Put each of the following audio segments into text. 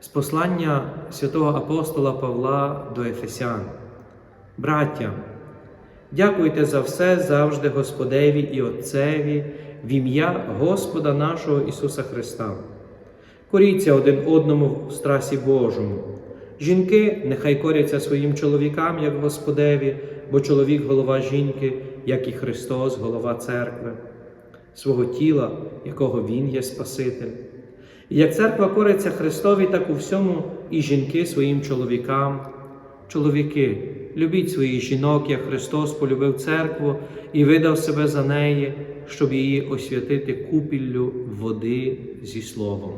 з послання святого апостола Павла до Ефесян. Браття, дякуйте за все завжди Господеві і Отцеві в ім'я Господа нашого Ісуса Христа. Коріться один одному в страсі Божому. Жінки нехай коряться своїм чоловікам, як Господеві, бо чоловік голова жінки, як і Христос, голова церкви, свого тіла, якого Він є Спаситель. І як церква кориться Христові, так у всьому і жінки своїм чоловікам. Чоловіки, любіть своїх жінок, як Христос полюбив церкву і видав себе за неї, щоб її освятити купіллю води зі словом.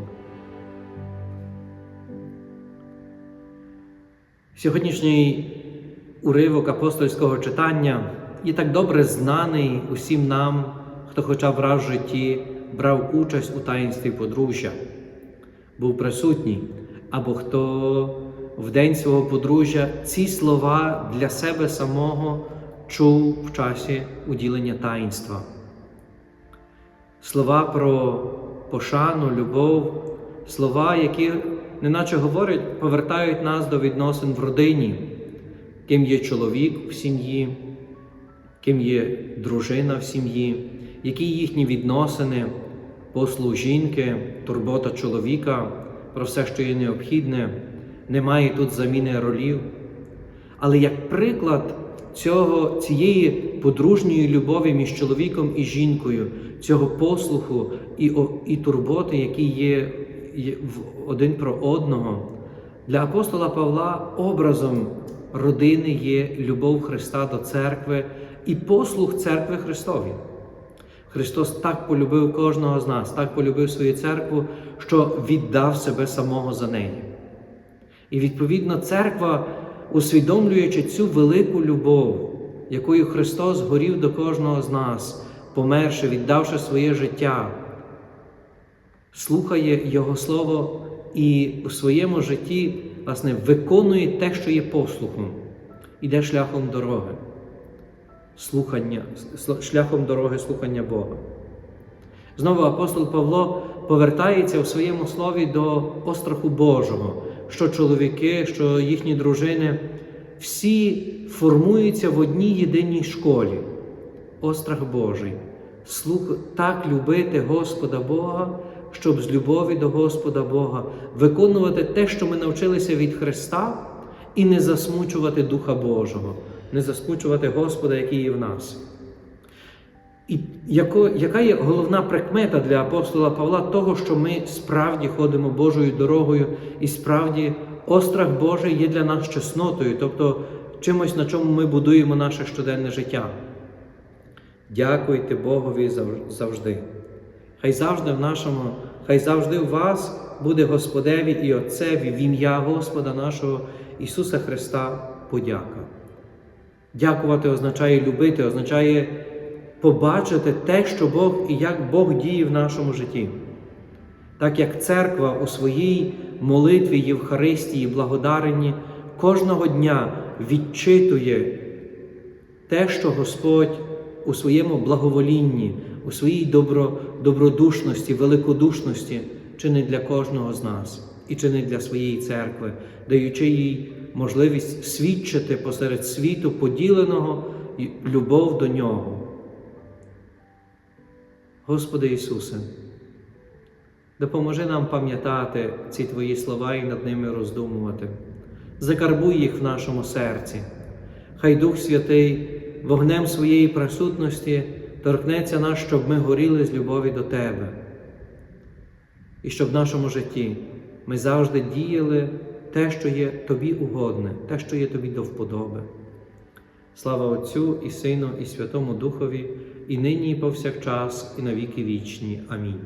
Сьогоднішній уривок апостольського читання є так добре знаний усім нам, хто хоча б раз в житті брав участь у таїнстві подружжя, був присутній, або хто в день свого подружжя ці слова для себе самого чув в часі уділення таїнства. Слова про пошану, любов, слова, які, неначе говорять, повертають нас до відносин в родині, ким є чоловік в сім'ї, ким є дружина в сім'ї, які їхні відносини, послуг жінки, турбота чоловіка, про все, що є необхідне, немає тут заміни ролів. Але як приклад цього, цієї подружньої любові між чоловіком і жінкою, цього послуху і, і турботи, які є, в один про одного, для апостола Павла образом родини є любов Христа до церкви і послух церкви Христові. Христос так полюбив кожного з нас, так полюбив свою церкву, що віддав себе самого за неї. І відповідно церква, усвідомлюючи цю велику любов, якою Христос горів до кожного з нас, померши, віддавши своє життя, слухає Його Слово і у своєму житті власне, виконує те, що є послухом, іде шляхом дороги, слухання, шляхом дороги слухання Бога. Знову апостол Павло повертається у своєму слові до остраху Божого, що чоловіки, що їхні дружини всі формуються в одній єдиній школі. Острах Божий. Слух, так любити Господа Бога, щоб з любові до Господа Бога виконувати те, що ми навчилися від Христа, і не засмучувати Духа Божого, не засмучувати Господа, який є в нас. І яка є головна прикмета для апостола Павла того, що ми справді ходимо Божою дорогою, і справді острах Божий є для нас чеснотою, тобто чимось, на чому ми будуємо наше щоденне життя. Дякуйте Богові завжди. Хай завжди в нашому, хай завжди у вас буде Господеві і Отцеві в ім'я Господа нашого Ісуса Христа подяка. Дякувати означає любити, означає побачити те, що Бог і як Бог діє в нашому житті. Так як церква у своїй молитві Євхаристії, благодаренні кожного дня відчитує те, що Господь у своєму благоволінні, у своїй добро, добродушності, великодушності чинить для кожного з нас і чинить для своєї церкви, даючи їй можливість свідчити посеред світу поділеного любов до нього. Господи Ісусе, допоможи нам пам'ятати ці Твої слова і над ними роздумувати. закарбуй їх в нашому серці. Хай Дух Святий вогнем своєї присутності торкнеться нас, щоб ми горіли з любові до Тебе. І щоб в нашому житті ми завжди діяли те, що є тобі угодне, те, що є тобі до вподоби. Слава Отцю і Сину, і Святому Духові, і нині, і повсякчас, і на віки вічні. Амінь.